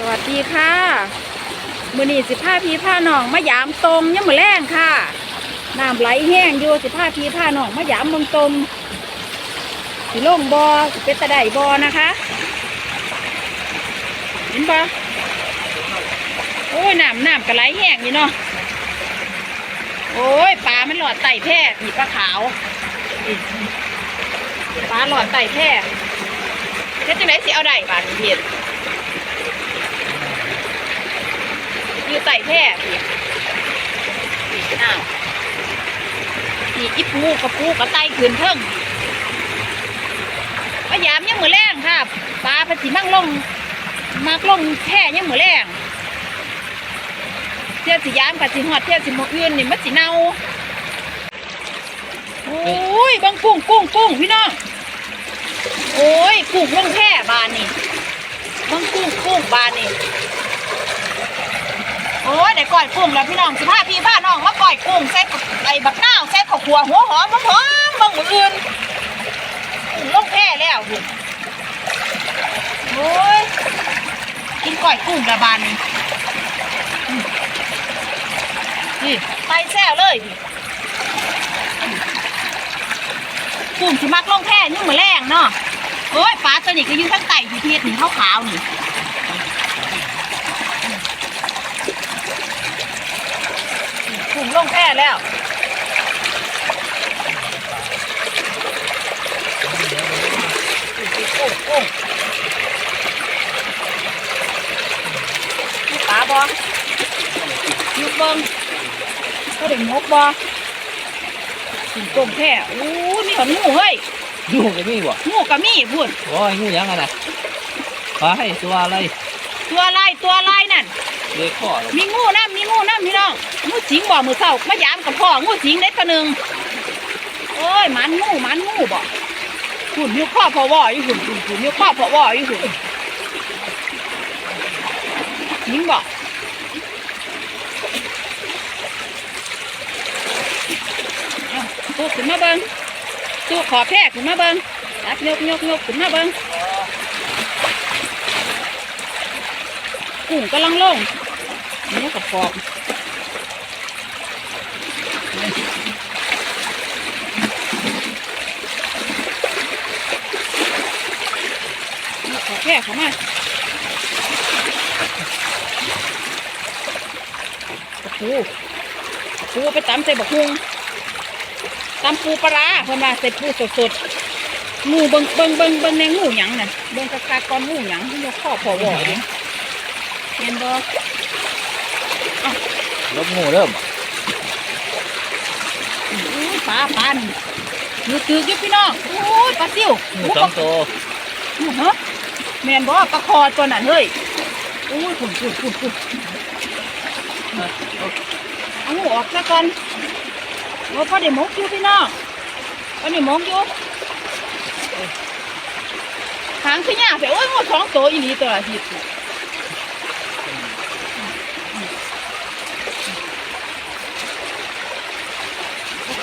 สวัสดีค่ะ มือนีสิผ้าพีผ้าหนองมะยามตรงยังมือแรงค่ะน้ำไหลแห้งอยู่สิผ้าพีผ้าหนองมะยามเบงตมสิลงบอสิเป็นตะไดบอนะคะ เห็นปะโอ้ยน้ำน้ำกระไหลแห้งอยู่เนาะโอ้ยปลามันหลอดไตแพร่ผีปลาขาวปลาหลอดไตแพร่เฮ็ดจังไหนสิเอาได้บาดเห็ด อยู่ใต้ แพร่พี่พี่อ้าวพี่อีปูกับปูกับไตขืนเทิงพยายามยังมือแรงค่ะปลาพจิมั่งลงมากลงแพร่ยังมือแรงเที่ยวสิยามกับสิหอดเที่ยวสิหมกอื่นนี่มันสิเน่าโอ้ยบังกุ้งกุ้งกุ้งพี่น้องโอ้ยกุ้งลงแพร่บานนี่บังกุ้งกุ้งบานนี่ ได้ก่อยกุ้งแล้วพี่น้องสิพาพี่พาน้องมาก่อยกุ้งใส่บไอ้บักนาวใส่ข้าวขัวหัวหอมหอมบางมืออื่นกุ้งลงแค่แล้วพี่โอ้ยกินก่อยกุ้งระบานนี่นี่ไปแซ่เลยกุ้งสิมักลงแค่นี่มือแรงเนาะโอ้ยปลาตัวนี้ก็ยู่ทั้งไต่ที่พีชนี่ขาวๆนี่ ถุงลงแค่แล้วโอ้โอ้มีปลาบอยุบเบิ้งก็ได้งกบอถุงต้มแค่อู้มีขนงูเฮ้ยยูก็มีบ่งูกะมีพุ่นโอ้ยงูยังไงนะปลาให้ตัวอะไร ตัวอะไรตัวอะไรนั่นเลี้ยข้อหรอมีงูน้ำมีงูน้ำพี่น้องงูจิงบ่มือเศร้ามายามกับพ่องูจิงได้ตัวหนึ่งโอ้ยหมันงูหมันงูบ่หุ่นนิ้วข้อพอว่ออยู่หุ่นหุ่นหุ่นนิ้วข้อพอว่ออยู่หุ่นยิงบ่เอาตู้ขึ้นมาเบิ้งตู้ขอแพร่ขึ้นมาเบิ้งจับยกยกยกขึ้นมาเบิ้ง กุ้งกำลังลงนี่กับฟอกนี่ขอแค่เขามาตะปูตะปูไปตำใส่บักฮุงตำปูปลาเพิ่นว่าใส่ปูสดๆงูเบิงเบิงเบิงเบิงในงูหยังน่ะเบิงกระคาก้อนงูหยังที่ยกข้อพอบ่เนี่ย เห็นบ่ลบงูเริ่มอู้ยปลาปลานี่อยู่ตึกอยู่พี่น้องโอ้ยปลาซิวงูสองตัวอู้ฮะแมนบ่ปลาคอตัวนั้นเฮ้ยโอ้ยฝุ่นฝุ่นฝุ่นฝุ่นเอางูออกซะก่อนโอ้พอได้หมกอยู่พี่น้องพอได้หมกอยู่หางขึ้นยากแต่โอ้ยงูสองตัวอีหลีตัวละหิด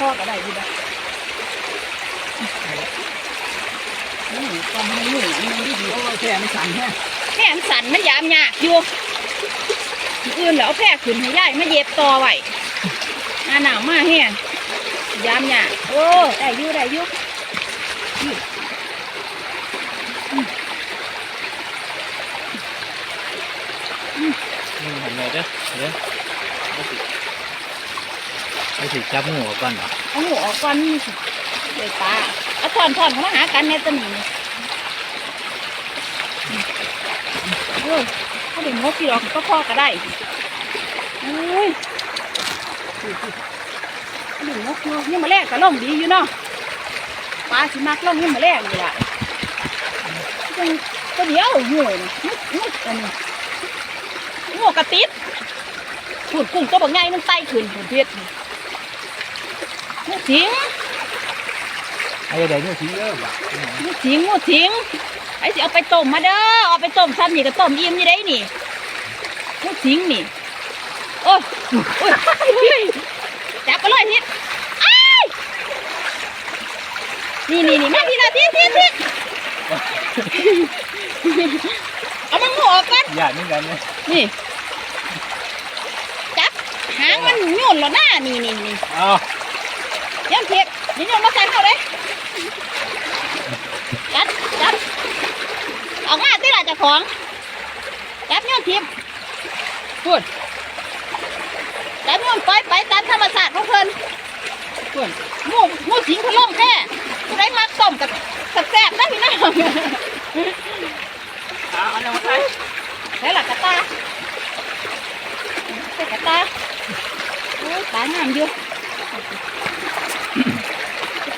ปลาคอก็ได้อยู่นะนี่ตอนนี้หนูมันดีดีโอ้ยแค่ไม่สั่นแค่แม่มันสั่นมันยามยากอยู่มื้ออื่นแล้วเอาแพร่ขึ้นให้ยายมาเย็บต่อไว้หน้าหนาวมาแห้งยามยากโอ้ได้อยู่ได้อยู่อืมเห็นไหมเด้อเดี๋ยว ไม่สิจับงูออกก่อนเหรอเอาหมูออกก่อนนี่สิเลยปลาเอาถอนถอนเขามาหากันในตัวนี้นี่โอ้ยเขาเด็กงกกี่ดอกก็พอก็ได้โอ้ยเขาเด็กงกเนาะนี่มาแรกก็ล่มดีอยู่เนาะปลาสิมักล่มนี่มาแรกอยู่ละจังก็เดียวหน่วยนะมุดมุดอันนี้หัวกระติดขุดกุ้งตัวบางไงมันไต่ขึ้นขุดเพชร งูสิงไอ้เดี๋ยวงูสิงเริ่มอะงูสิงงูสิงไอ้สิเอาไปต้มมาเด้อเอาไปต้มซ้ำนี่ก็ต้มอิ่มอยี่ได้นี่งูสิงนี่โอ้ยโอ้ยจับไปเลยทิศอ้ายนี่นี่นี่มาพี่ละทิศทิศทิศเอามันหัวกันหยาดเหมือนกันเลยนี่จับหางมันโยนแล้วหน้านี่นี่นี่เอา ยันเพียบยินยนมาใส่เข้าเลยจับจับออกมาที่หลาเจะของจับโยนทิพย์พูดจับยนปล่อยไปตามธรรมชาติของเพิ่นพูดมูมูสิงพะล่องแค่ผู้ใดมักต้มกับกับแซ่บนะพี่น้องเอาเอาเอาใส่ใช่หลักกระตาใส่กระตาโอ้ยงามอยู่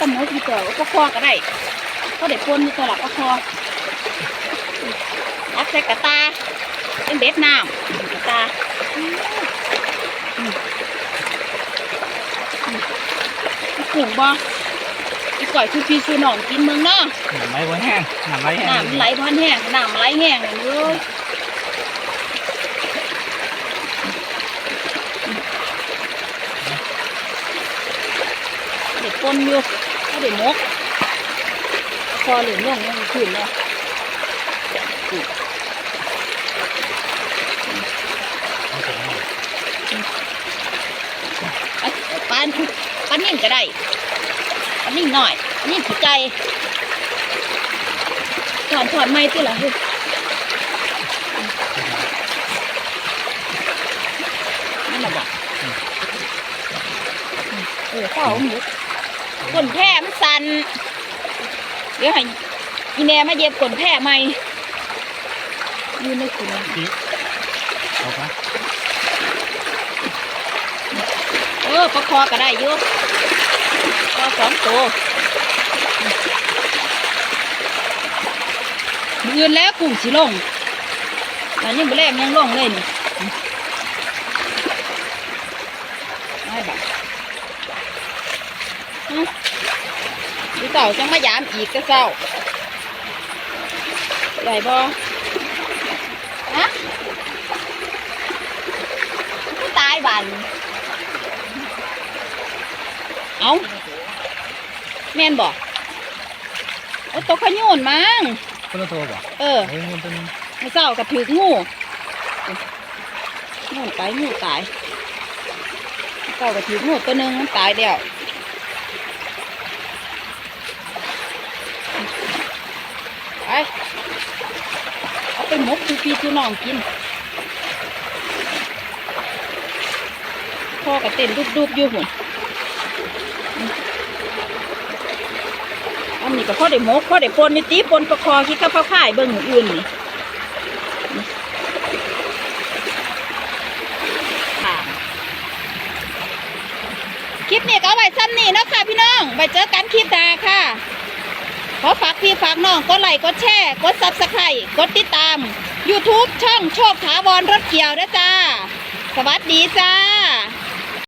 หมูที่ตัวก็คอก็ได้ก็ได้ปนอยู่ตัวหลักก็คออักใส่กระตาเป็นเบ็ดน้ำกระตาปลูกบ่อีก่อยคือพี่คือน้องกินเมืองเนาะหนังไม้บนแห้งหนังไม้แห้งน้ำมันไหลพันแห้งน้ำมันไหลแห้งเลยเด็กปนอยู่ ก็เมกพอเหลืองย่องยังขึ้นเลยอันปานปานนิ่งก็ได้ปานนิ่งหน่อยนิ่งขี้ใจถอนถอนไม้ที่ละเฮ้ยนั่นแหละบอกเออเฝ้าหมู ขนแพร่มันสันเดี๋ยวให้อีแนมาเย็บขนแพร่ใหม่ยืนในขุนเอาปะเออประคอก็ได้อยู่คอสองตัวมืออนแล้วกุ้งสิลงอันนี้บ่แรกยังลงเลยนี่ไม่บักฮะดู เต่าจังมายามอีกก็เศร้าใหญ่บ่ฮะกูตายบันเอาแม่นบอกโอ้ตัวขยุนมั้งคนละตัวป่ะเออเฮ้ยมันเป็นไม่เศร้ากับถืองูงูไปงูตายเศร้ากับถืองูตัวหนึ่งมันตายเดียวไปเอาไป หมกคือพี่คือน้องกินพ่อกับเต้นดุบๆอยู่หุ่นอันนี้ก็พ่อได้หมกพ่อได้ปนนี่ตีปนประคอคิดกับข้าวข่ายเบิ่งอื่นนี่คลิปนี้ก็ไว้ซ้ำนี่นะคะพี่น้อง ไปเจอกันคลิปหน้าค่ะ ขอฝากพี่ฝากน้องกดไลค์กดแชร์กดซับสไครต์กดติดตาม YouTube ช่องโชคถาวรรถเกี่ยวนะจ้า สวัสดีจ้า